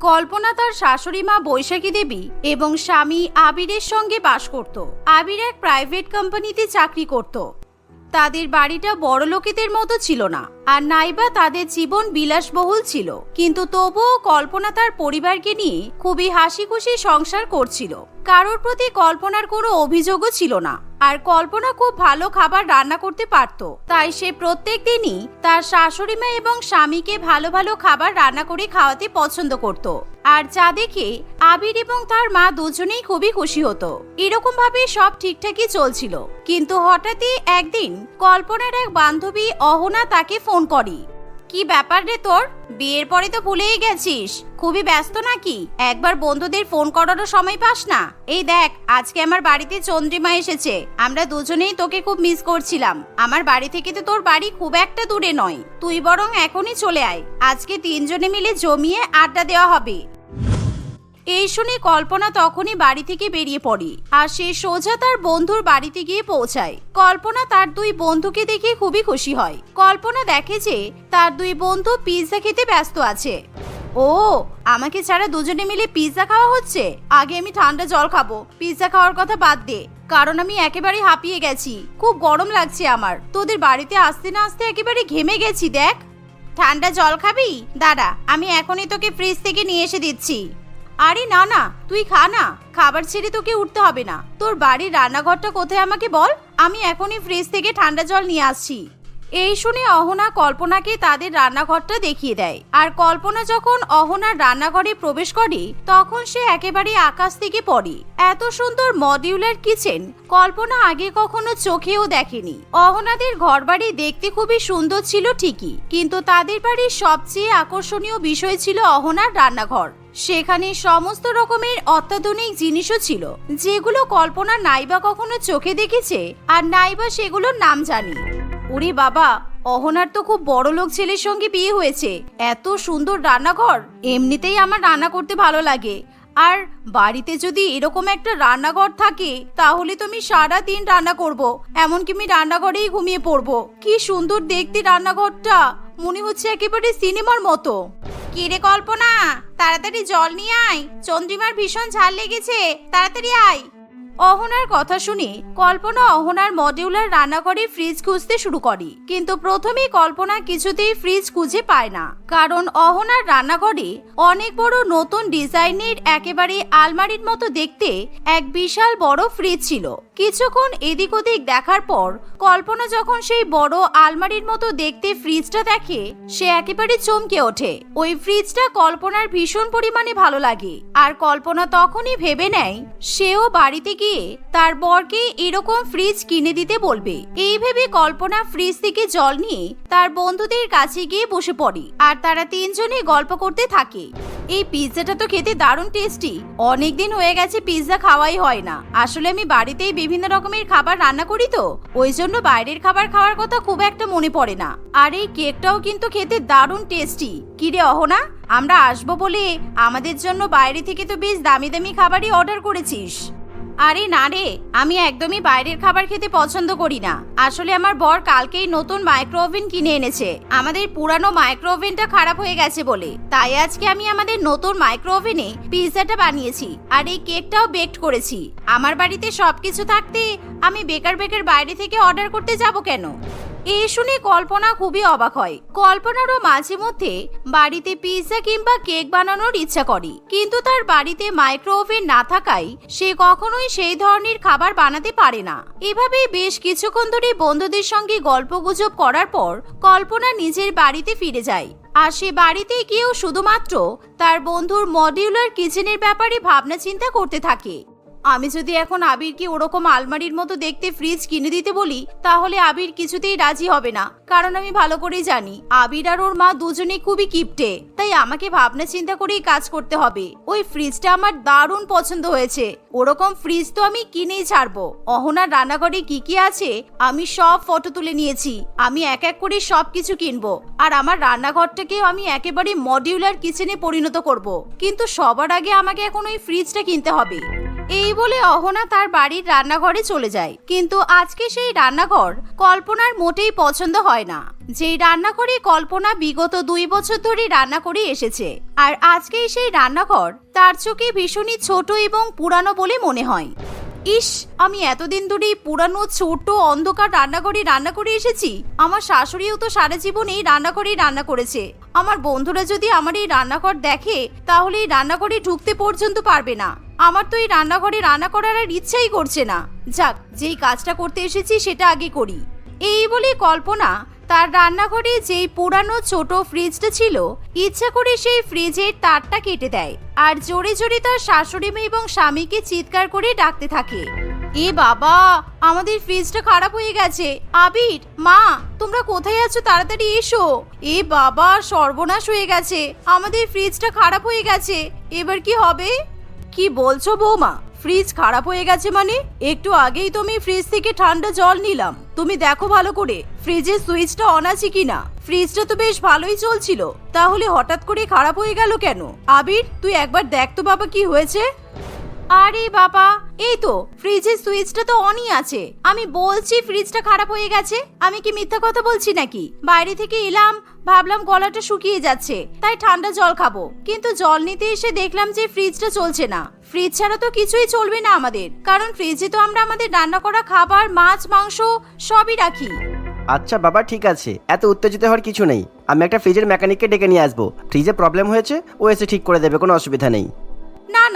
কল্পনা তার শাশুড়ি মা বৈশাখী দেবী এবং স্বামী আবিরের সঙ্গে বাস করত। আবির এক প্রাইভেট কোম্পানিতে চাকরি করত। তাদের বাড়িটা বড় লোকেদের মতো ছিল না। আর নাইবা তাদের জীবন বিলাসবহুল ছিল। কিন্তু তবুও কল্পনা তার পরিবারকে নিয়ে খুবই হাসি খুশি সংসার করছিল। কারোর প্রতি কল্পনার কোনো অভিযোগও ছিল না। আর কল্পনা খুব ভালো খাবার রান্না করতে পারত। তাই সে প্রত্যেক দিনই তার শাশুড়ি মা এবং স্বামীকে ভালো ভালো খাবার রান্না করে খাওয়াতে পছন্দ করত। আর যা দেখে আবির এবং তার মা দুজনেই খুবই খুশি হতো। এরকম ভাবে সব ঠিকঠাকই চলছিল। কিন্তু হঠাৎই একদিন কল্পনার এক বান্ধবী অহনা তাকে ফোন করে। কি ব্যাপার রে তোর? বিয়ের পরে তো ভুলেই গেছিস। খুবই ব্যস্ত নাকি? একবার বন্ধুদের ফোন করারও সময় পাস না। এই দেখ, আজকে আমার বাড়িতে চন্দ্রিমা এসেছে। আমরা দুজনেই তোকে খুব মিস করছিলাম। আমার বাড়ি থেকে তো তোর বাড়ি খুব একটা দূরে নয়। তুই বরং এখনই চলে আয়। আজকে তিনজনে মিলে জমিয়ে আড্ডা দেওয়া হবে। এই শুনে কল্পনা তখনই বাড়ি থেকে বেরিয়ে পড়ে আর সে সোজা তার বন্ধুর বাড়িতে গিয়ে পৌঁছায়। কল্পনা তার দুই বন্ধুকে দেখে খুবই খুশি হয়। কল্পনা দেখে যে তার দুই বন্ধু পিৎজা খেতে ব্যস্ত আছে। ও, আমাকে ছাড়া দুজনে মিলে পিৎজা খাওয়া হচ্ছে? আগে আমি ঠান্ডা জল খাব। পিৎজা খাওয়ার কথা বাদ দে। কারণ আমি একেবারে হাঁপিয়ে গেছি। খুব গরম লাগছে আমার। তোদের বাড়িতে আসতে না আসতে একেবারে ঘেমে গেছি, দেখ। ঠান্ডা জল খাবি? দাঁড়া, আমি এখনই তোকে ফ্রিজ থেকে নিয়ে এসে দিচ্ছি। আরে না না, তুই খা না। খাবার ছেড়ে তোকে উঠতে হবে না। তোর বাড়ির রান্নাঘরটা কোথায় আমাকে বল? আমি এখনই ফ্রিজ থেকে ঠান্ডা জল নিয়ে আসছি। এই শুনে অহনা কল্পনাকে তাদের রান্নাঘরটা দেখিয়ে দেয়। আর কল্পনা যখন অহনার রান্নাঘরে প্রবেশ করে, তখন সে একেবারে আকাশ থেকে পড়ে। এত সুন্দর মডিউলার কিচেন কল্পনা আগে কখনো চোখেও দেখেনি। অহনাদের ঘরবাড়ি দেখতে খুবই সুন্দর ছিল ঠিকই, কিন্তু তাদের বাড়ির সবচেয়ে আকর্ষণীয় বিষয় ছিল অহনার রান্নাঘর। সেখানে সমস্ত রকমের অত্যাধুনিক জিনিসও ছিল, যেগুলো কল্পনা নাইবা কখনো চোখে দেখেছে, আর নাইবা সেগুলোর নাম জানি। ওরে বাবা, অহনার তো খুব বড় লোক ছেলের সঙ্গে বিয়ে হয়েছে। এত সুন্দর রান্নাঘর, এমনিতেই আমার রান্না করতে ভালো লাগে। আর বাড়িতে যদি এরকম একটা রান্নাঘর থাকে, তাহলে তো আমি সারা দিন রান্না করব, এমনকি আমি রান্নাঘরেই ঘুমিয়ে পড়ব। কি সুন্দর দেখতে রান্নাঘরটা, মনে হচ্ছে একেবারে সিনেমার মতো। কিরে কল্পনা, তাড়াতাড়ি জল নিয়ে আয়, চন্দ্রিমার ভীষণ ঝাল লেগেছে, তাড়াতাড়ি আয়। অহনার কথা শুনে কল্পনা অহনার মডিউলার রান্নাঘরে ফ্রিজ খুঁজতে শুরু করে। কিন্তু প্রথমেই কল্পনা কিছুতেই ফ্রিজ খুঁজে পায় না। কারণ অহনার রান্নাঘরে অনেক বড় নতুন ডিজাইনের একেবারে আলমারির মতো দেখতে এক বিশাল বড় ফ্রিজ ছিল। কিছুক্ষণ এদিক ওদিক দেখার পর কল্পনা যখন সেই বড় আলমারির মতো দেখতে ফ্রিজটা দেখে, সে একেবারে চমকে ওঠে। ওই ফ্রিজটা কল্পনার ভীষণ পরিমাণে ভালো লাগে। আর কল্পনা তখনই ভেবে নেয়, সেও বাড়িতে গিয়ে তার বরকে এরকম ফ্রিজ কিনে দিতে বলবে। এই ভেবে কল্পনা ফ্রিজ থেকে জল নিয়ে তার বন্ধুদের কাছে গিয়ে বসে পড়ে আর তারা তিনজনে গল্প করতে থাকে। এই পিৎজাটা তো খেতে দারুণ টেস্টি অনেকদিন হয়ে গেছে পিৎজা খাওয়াই হয় না। আসলে আমি বাড়িতেই বিভিন্ন রকমের খাবার রান্না করি তো। ওই জন্য বাইরের খাবার খাওয়ার কথা খুব একটা মনে পড়ে না। আর এই কেকটাও কিন্তু খেতে দারুণ টেস্টি কিরে অহনা, আমরা আসব বলে আমাদের জন্য বাইরে থেকে তো বেশ দামি দামি খাবারই অর্ডার করেছিস। আরে না রে, আমি একদমই বাইরের খাবার খেতে পছন্দ করি না। আসলে আমার বর কালকেই নতুন মাইক্রো ওভেন কিনে এনেছে। আমাদের পুরানো মাইক্রো ওভেনটা খারাপ হয়ে গেছে বলে। তাই আজকে আমি আমাদের নতুন মাইক্রো ওভেনে পিৎজাটা বানিয়েছি আর এই কেকটাও বেকড করেছি। আমার বাড়িতে সবকিছু থাকতে আমি বেকার বেকার বাইরে থেকে অর্ডার করতে যাব কেন? এই শুনে কল্পনা খুবই অবাক হয়। কল্পনারও মাঝে মধ্যে বাড়িতে পিৎজা কিংবা কেক বানানোর ইচ্ছা করে। কিন্তু তার বাড়িতে মাইক্রো ওভেন না থাকায় সে কখনোই সেই ধরনের খাবার বানাতে পারে না। এভাবেই বেশ কিছুক্ষণ ধরে বন্ধুদের সঙ্গে গল্পগুজব করার পর কল্পনা নিজের বাড়িতে ফিরে যায়। আর সে বাড়িতে গিয়েও শুধুমাত্র তার বন্ধুর মডিউলার কিচেনের ব্যাপারে ভাবনা চিন্তা করতে থাকে। আমি যদি এখন আবিরকে ওরকম আলমারির মতো দেখতে ফ্রিজ কিনে দিতে বলি, তাহলে আবির কিছুতেই রাজি হবে না। কারণ আমি ভালো করেই জানি, আবির আর ওর মা দুজনে খুবই কিপটে। তাই আমাকে ভাবনা চিন্তা করেই কাজ করতে হবে। ওই ফ্রিজটা আমার দারুণ পছন্দ হয়েছে। ওরকম ফ্রিজ তো আমি কিনেই ছাড়বো। অহনার রান্নাঘরে কি কি আছে, আমি সব ফটো তুলে নিয়েছি। আমি এক এক করে সব কিছু কিনবো। আর আমার রান্নাঘরটাকেও আমি একেবারে মডিউলার কিচেনে পরিণত করব। কিন্তু সবার আগে আমাকে এখন ওই ফ্রিজটা কিনতে হবে। এই বলে অহনা তার বাড়ির রান্নাঘরে চলে যায়। কিন্তু আজকে সেই রান্নাঘর কল্পনার মোটেই পছন্দ হয় না। যেই রান্নাঘরে কল্পনা বিগত দুই বছর ধরে রান্না করে এসেছে, আর আজকেই সেই রান্নাঘর তার চোখে ভীষণই ছোট এবং পুরানো বলে মনে হয়। ইস, আমি এতদিন ধরে পুরানো, ছোট, অন্ধকার রান্নাঘরে রান্না করে এসেছি। আমার শাশুড়িও তো সারা জীবন এই রান্নাঘরেই রান্না করেছে। আমার বন্ধুরা যদি আমার এই রান্নাঘর দেখে, তাহলে এই রান্নাঘরে ঢুকতে পর্যন্ত পারবে না। আমার তো এই রান্নাঘরে রান্না করার আর ইচ্ছাই করছে না। যাক, যেই কাজটা করতে এসেছি সেটা আগে করি। এই বলে কল্পনা তার রান্নাঘরে যেই পুরানো ছোট ফ্রিজটা ছিল, ইচ্ছা করে সেই ফ্রিজের তারটা কেটে দেয় আর জোরে জোরে তার শাশুড়ি মেয়ে এবং স্বামীকে চিৎকার করে ডাকতে থাকে। এ বাবা, আমাদের ফ্রিজটা খারাপ হয়ে গেছে। আবির, মা, তোমরা কোথায় আছো? তাড়াতাড়ি এসো। এ বাবা, সর্বনাশ হয়ে গেছে। আমাদের ফ্রিজটা খারাপ হয়ে গেছে। এবার কি হবে? কি বলছো বৌমা? ফ্রিজ খারাপ হয়ে গেছে মানে? একটু আগেই তুমি ফ্রিজ থেকে ঠান্ডা জল নিলাম। তুমি দেখো ভালো করে, ফ্রিজের সুইচটা অন আছে কিনা? ফ্রিজটা তো বেশ ভালোই চলছিল। তাহলে হঠাৎ করে খারাপ হয়ে গেল কেন? আবির, তুই একবার দেখ তো বাবা কি হয়েছে। আরে বাবা, এই তো ফ্রিজের সুইচটা তো অনই আছে। আমি বলছি ফ্রিজটা খারাপ হয়ে গেছে, আমি কি মিথ্যা কথা বলছি নাকি? বাইরে থেকে এলাম, ভাবলাম গলাটা শুকিয়ে যাচ্ছে, তাই ঠান্ডা জল খাব। কিন্তু জল নিতে এসে দেখলাম যে ফ্রিজটা চলছে না। ফ্রিজ ছাড়া তো কিছুই চলবে না আমাদের, কারণ ফ্রিজে তো আমরা আমাদের রান্না করা খাবার, মাছ, মাংস সবই রাখি। আচ্ছা বাবা, ঠিক আছে। এত উত্তেজিত হওয়ার কিছু নেই। আমি একটা ফ্রিজের মেকানিককে ডেকে নিয়ে আসব। ফ্রিজে প্রবলেম হয়েছে, ও এসে ঠিক করে দেবে, কোনো অসুবিধা নেই।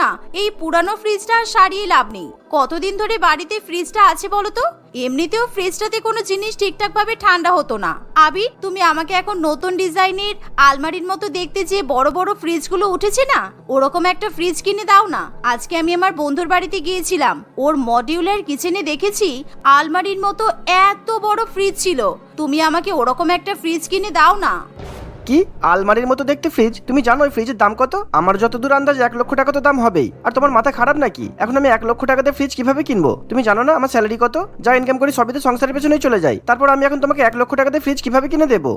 না, এই পুরানো ফ্রিজটা আর সারিয়ে লাভ নেই। কতদিন ধরে বাড়িতে ফ্রিজটা আছে বলো তো? এমনিতেও ফ্রিজটাতে কোনো জিনিস ঠিকঠাক ভাবে ঠান্ডা হতো না। আবি, তুমি আমাকে এখন নতুন ডিজাইনের আলমারির মতো দেখতে যে বড় বড় ফ্রিজগুলো উঠেছে না? ওরকম একটা ফ্রিজ কিনে দাও না। আজকে আমি আমার বন্ধুর বাড়িতে গিয়েছিলাম। ওর মডিউলার কিচেনে দেখেছি, আলমারির মতো এত বড় ফ্রিজ ছিল। তুমি আমাকে ওরকম একটা ফ্রিজ কিনে দাও না। কি? আলমারির মতো দেখতে ফ্রিজ তুমি জানো ওই ফ্রিজের দাম কত? আমার যতদূর আন্দাজ, এক লক্ষ টাকা তো দাম হবেই। আর তোমার মাথা খারাপ নাকি? এখন আমি এক লক্ষ টাকাতে ফ্রিজ কীভাবে কিনবো? তুমি জানো না আমার স্যালারি কত? যা ইনকাম করি সবই তো সংসারের পেছনেই চলে যায়। তারপর আমি এখন তোমাকে এক লক্ষ টাকাতে ফ্রিজ কীভাবে কিনে দেবো?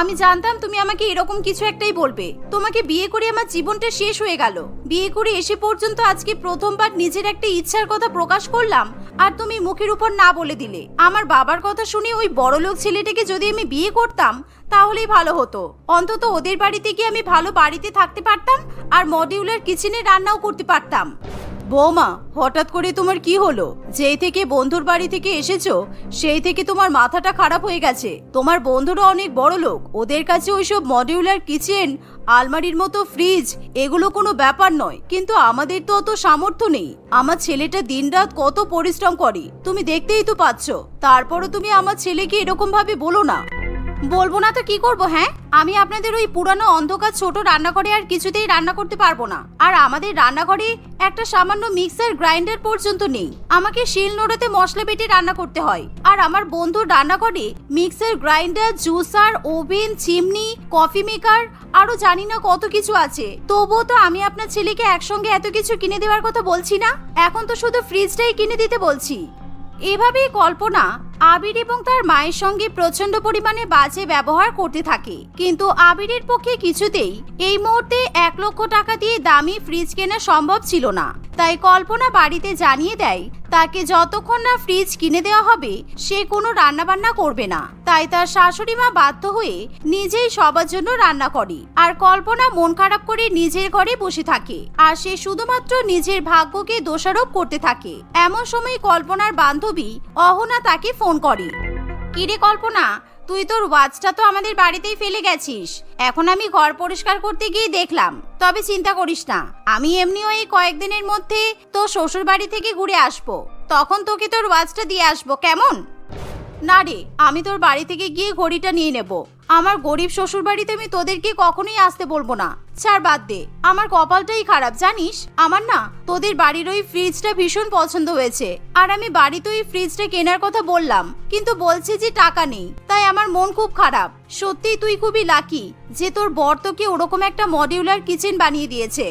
আমি জানতাম তুমি আমাকে এরকম কিছু একটাই বলবে। তোমাকে বিয়ে করে আমার জীবনটা শেষ হয়ে গেল। বিয়ে করে এসে পর্যন্ত আজকে প্রথমবার নিজের একটা ইচ্ছার কথা প্রকাশ করলাম, আর তুমি মুখের উপর না বলে দিলে। আমার বাবার কথা শুনে ওই বড়লোক ছেলেটাকে যদি আমি বিয়ে করতাম, তাহলেই ভালো হতো। অন্তত ওদের বাড়িতে গিয়ে আমি ভালো বাড়িতে থাকতে পারতাম? আর মডিউলার কিচেনে রান্নাও করতে পারতাম। বৌমা, হঠাৎ করে তোমার কি হলো? যেই থেকে বন্ধুর বাড়ি থেকে এসেছ, সেই থেকে তোমার মাথাটা খারাপ হয়ে গেছে। তোমার বন্ধুরা অনেক বড় লোক, ওদের কাছে ওইসব মডিউলার, কিচেন, আলমারির মতো ফ্রিজ, এগুলো কোনো ব্যাপার নয়। কিন্তু আমাদের তো অত সামর্থ্য নেই। আমার ছেলেটা দিনরাত কত পরিশ্রম করে। তুমি দেখতেই তো পাচ্ছ। তারপরও তুমি আমার ছেলেকে এরকম ভাবে বলো না। বলব না তো কি করব হ্যাঁ? আমি আপনাদের ওই পুরানো অন্ধকার ছোট রান্নাঘরে আর কিছুতেই রান্না করতে পারব না। আর আমাদের রান্নাঘরে একটা সামান্য মিক্সার গ্রাইন্ডার পর্যন্ত নেই। আমাকে শিল নোড়াতে মশলা বেটে রান্না করতে হয়। আর আমার বন্ধুর রান্নাঘরে mixer grinder, juicer, oven, chimney, coffee maker আরও জানি না কত কিছু আছে। তবুও তো আমি আপনার ছেলেকে একসঙ্গে এত কিছু কিনে দেওয়ার কথা বলছি না? এখন তো শুধু ফ্রিজটাই কিনে দিতে বলছি। এভাবেই কল্পনা আবির এবং তার মায়ের সঙ্গে প্রচণ্ড পরিমাণে বাজে ব্যবহার করতে থাকে। কিন্তু আবিরের পক্ষে কিছুতেই এই মুহূর্তে এক লক্ষ টাকা দিয়ে দামি ফ্রিজ কেনা সম্ভব ছিল না। তাই কল্পনা বাড়িতে জানিয়ে দেয়, তাকে যতক্ষণ না ফ্রিজ কিনে দেওয়া হবে, সে কোনো রান্নাবান্না করবে না। তাই তার শাশুড়ি মা বাধ্য হয়ে নিজেই সবার জন্য রান্না করে। আর কল্পনা মন খারাপ করে নিজের ঘরে বসে থাকে। আর সে শুধুমাত্র নিজের ভাগ্যকে দোষারোপ করতে থাকে। এমন সময় কল্পনার বান্ধবী অহনা তাকে ফোন করে। কিরে কল্পনা তুই তোর ওয়াচটা তো আমাদের বাড়িতেই ফেলে গেছিস। এখন আমি ঘর পরিষ্কার করতে গিয়ে দেখলাম। তবে চিন্তা করিস না, আমি এমনিও এই কয়েকদিনের মধ্যে তোর শ্বশুর বাড়ি থেকে ঘুরে আসব। তখন তোকে তোর ওয়াচটা দিয়ে আসব, কেমন? না রে, আমি তোর বাড়ি থেকে গিয়ে ঘড়িটা নিয়ে নেব। আমার গরিব শ্বশুর বাড়িতে আমি তোদেরকে কখনোই আসতে বলব না। ছাড় বাদ দে। আমার কপালটাই খারাপ, জানিস? আমার না, তোদের বাড়ির ওই ফ্রিজটা ভীষণ পছন্দ হয়েছে। আর আমি বাড়িতে ওই ফ্রিজটা কেনার কথা বললাম, কিন্তু বলছে যে টাকা নেই। তাই আমার মন খুব খারাপ। সত্যিই তুই খুবই লাকি যে তোর বর তোকে ওরকম একটা মডিউলার কিচেন বানিয়ে দিয়েছে।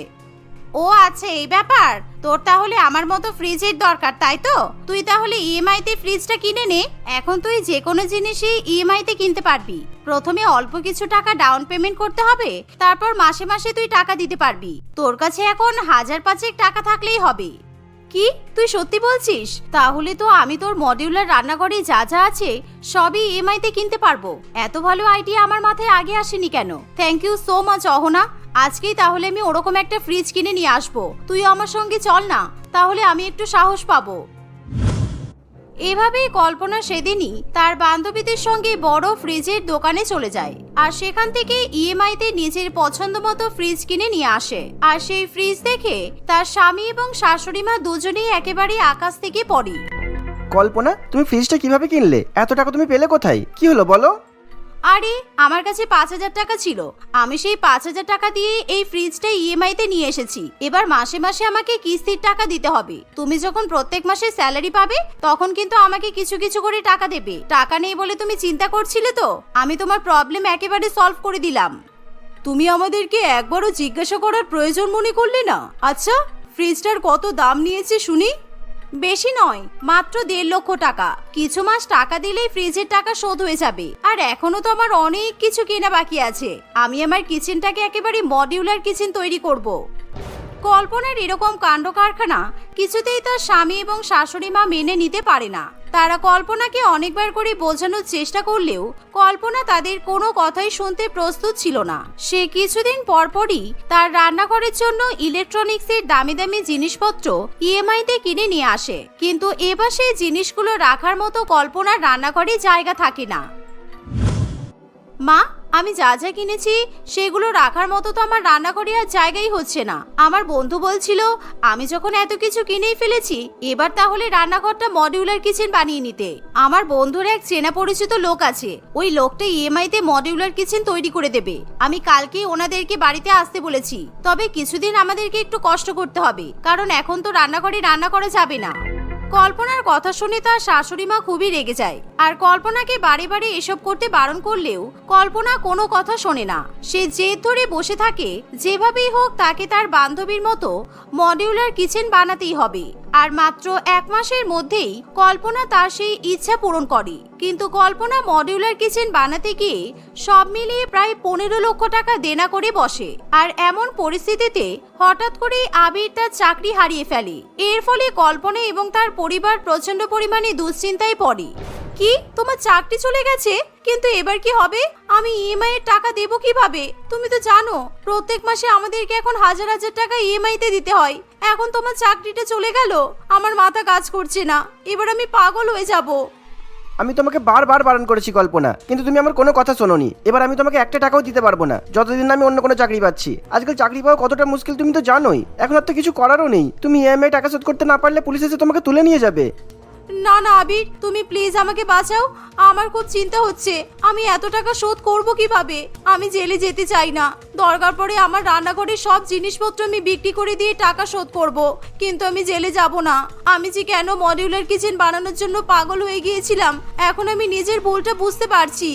ও আছে, এই ব্যাপার। তোর তাহলে আমার মতো ফ্রিজের দরকার, তাই তো? তুই তাহলে ইএমআই তে ফ্রিজটা কিনে নে। এখন তুই যে কোনো জিনিসই ইএমআই তে কিনতে পারবি। প্রথমে অল্প কিছু টাকা ডাউন পেমেন্ট করতে হবে, তারপর মাসে মাসে তুই টাকা দিতে পারবি। তোর কাছে এখন হাজার পাঁচেক টাকা থাকলেই হবে। কি? তুই সত্যি বলছিস? তাহলে তো আমি তোর মডিউলার রান্নাঘরে যা যা আছে, সবই ইএমআইতে কিনতে পারব। এত ভালো আইডিয়া আমার মাথায় আগে আসেনি কেন? Thank you so much Ahana. আজকেই তাহলে আমি ওরকম একটা ফ্রিজ কিনে নিয়ে আসব। তুই আমার সঙ্গে চল না, তাহলে আমি একটু সাহস পাবো। এভাবেই কল্পনা সেদিনই তার বান্ধবীদের সঙ্গে বড় ফ্রিজের দোকানে চলে যায় আর সেখান থেকে ইএমআইতে নিজের পছন্দ মতো ফ্রিজ কিনে নিয়ে আসে। আর সেই ফ্রিজ দেখে তার স্বামী এবং শাশুড়ি মা দুজনেই একেবারে আকাশ থেকে পড়ে। কল্পনা, তুমি ফ্রিজটা কীভাবে কিনলে? এত টাকা তুমি পেলে কোথায়? কি হলো বলো? আরে, আমার কাছে পাঁচ হাজার টাকা ছিল। আমি সেই পাঁচ হাজার টাকা দিয়ে এই ফ্রিজটা ইএমআই তে নিয়ে এসেছি। এবার মাসে মাসে আমাকে কিস্তির টাকা দিতে হবে। তুমি যখন প্রত্যেক মাসে স্যালারি পাবে, তখন কিন্তু আমাকে কিছু কিছু করে টাকা দেবে। টাকা নেই বলে তুমি চিন্তা করছিলে তো? আমি তোমার প্রবলেম একেবারে সলভ করে দিলাম। তুমি আমাদেরকে একবারও জিজ্ঞাসা করার প্রয়োজন মনে করলে না? আচ্ছা ফ্রিজটার কত দাম নিয়েছে শুনি? বেশি নয়, মাত্র দেড় লক্ষ টাকা। কিছু মাস টাকা দিলেই ফ্রিজের টাকা শোধ হয়ে যাবে। আর এখনও তো আমার অনেক কিছু কেনা বাকি আছে। আমি আমার কিচেনটাকে একেবারে মডিউলার কিচেন তৈরি করব। কল্পনার এরকম কাণ্ড কারখানা কিছুতেই তার স্বামী এবং শাশুড়ি মা মেনে নিতে পারে না। তারা কল্পনাকে অনেকবার করে বোঝানোর চেষ্টা করলেও কল্পনা তাদের কোনো কথাই শুনতে প্রস্তুত ছিল না। সে কিছুদিন পরপরই তার রান্নাঘরের জন্য ইলেকট্রনিক্সের দামি দামি জিনিসপত্র ইএমআইতে কিনে নিয়ে আসে। কিন্তু এবার সেই জিনিসগুলো রাখার মতো কল্পনার রান্নাঘরে জায়গা থাকে না। মা আমি যা যা কিনেছি, সেগুলো রাখার মতো তো আমার রান্নাঘরে আর জায়গাই হচ্ছে না। আমার বন্ধু বলছিল, আমি যখন এত কিছু কিনেই ফেলেছি, এবার তাহলে রান্নাঘরটা মডিউলার কিচেন বানিয়ে নিতে। আমার বন্ধুর এক চেনা পরিচিত লোক আছে। ওই লোকটা ইএমআই তে মডিউলার কিচেন তৈরি করে দেবে। আমি কালকেই ওনাদেরকে বাড়িতে আসতে বলেছি। তবে কিছুদিন আমাদেরকে একটু কষ্ট করতে হবে, কারণ এখন তো রান্নাঘরে রান্না করা যাবে না। কল্পনার কথা শুনে তার শাশুড়ি মা খুবই রেগে যায়। আর কল্পনাকে বারে বারে এসব করতে বারণ করলেও কল্পনা কোনো কথা শোনে না। সে জেদ ধরে বসে থাকে, যেভাবেই হোক তাকে তার বান্ধবীর মতো মডিউলার কিচেন বানাতেই হবে। আর মাত্র এক মাসের মধ্যেই কল্পনা তার সেই ইচ্ছা পূরণ করে। কিন্তু কল্পনা মডিউলার কিচেন বানাতে গিয়ে সব মিলিয়ে প্রায় পনেরো লক্ষ টাকা দেনা করে বসে। আর এমন পরিস্থিতিতে হঠাৎ করেই আবির তার চাকরি হারিয়ে ফেলে। এর ফলে কল্পনা এবং তার পরিবার প্রচণ্ড পরিমাণে দুশ্চিন্তায় পড়ে। কি? তোমার চাকরি চলে গেছে? কিন্তু এবার কি হবে? আমি ইএমআই এর টাকা দেবো কীভাবে? তুমি তো জানো, প্রত্যেক মাসে আমাদেরকে এখন হাজার হাজার টাকা ইএমআই তে দিতে হয়। এখন তোমার চাকরিটা চলে গেল। আমার মাথা কাজ করছে না। এবার আমি পাগল হয়ে যাব। আমি তোমাকে বারবার বারণ করেছি, কল্পনা। কিন্তু তুমি আমার কোনো কথা শোনোনি। এবার আমি তোমাকে একটা টাকাও দিতে পারব না। যতদিন না আমি অন্য কোনো চাকরি পাচ্ছি। আজকাল চাকরি পাওয়া কতটা মুশকিল তুমি তো জানোই। এখন আর তো কিছু করারও নেই। তুমি ইএমআই টাকা শোধ করতে না পারলে পুলিশ এসে তোমাকে তুলে নিয়ে যাবে। না না, আবির, তুমি প্লিজ আমাকে বাঁচাও। আমার খুব চিন্তা হচ্ছে। আমি এত টাকা শোধ করব কীভাবে? আমি জেলে যেতে চাই না। দরকার পড়ে আমার রান্নাঘরের সব জিনিসপত্র আমি বিক্রি করে দিয়ে টাকা শোধ করব। কিন্তু আমি জেলে যাব না। আমি যে কেন মডিউলার কিচেন বানানোর জন্য পাগল হয়ে গিয়েছিলাম, এখন আমি নিজের ভুলটা বুঝতে পারছি।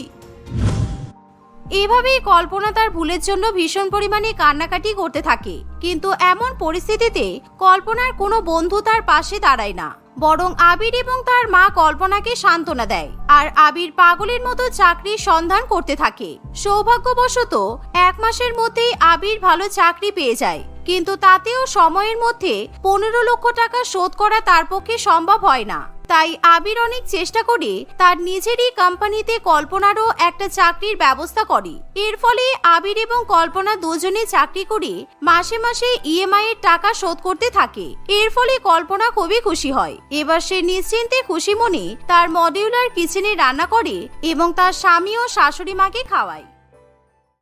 এভাবেই কল্পনা তার ভুলের জন্য ভীষণ পরিমাণে কান্নাকাটি করতে থাকে। কিন্তু এমন পরিস্থিতিতে কল্পনার কোনো বন্ধু তার পাশে দাঁড়ায় না। বরং আবির এবং তার মা কল্পনাকে সান্ত্বনা দেয়। আর আবির পাগলের মতো চাকরির সন্ধান করতে থাকে। সৌভাগ্যবশত, এক মাসের মধ্যেই আবির ভালো চাকরি পেয়ে যায়। কিন্তু তাতেও সময়ের মধ্যে পনেরো লক্ষ টাকা শোধ করা তার পক্ষে সম্ভব হয় না। তাই আবির অনেক চেষ্টা করে তার নিজেরই কোম্পানিতে কল্পনারও একটা চাকরির ব্যবস্থা করে। এর ফলে আবির এবং কল্পনা দুজনে চাকরি করে মাসে মাসে ইএমআই এর টাকা শোধ করতে থাকে। এর ফলে কল্পনা খুবই খুশি হয়। এবার সে নিশ্চিন্তে খুশি মনে তার মডিউলার কিচেনে রান্না করে এবং তার স্বামী ও শাশুড়ি মাকে খাওয়ায়।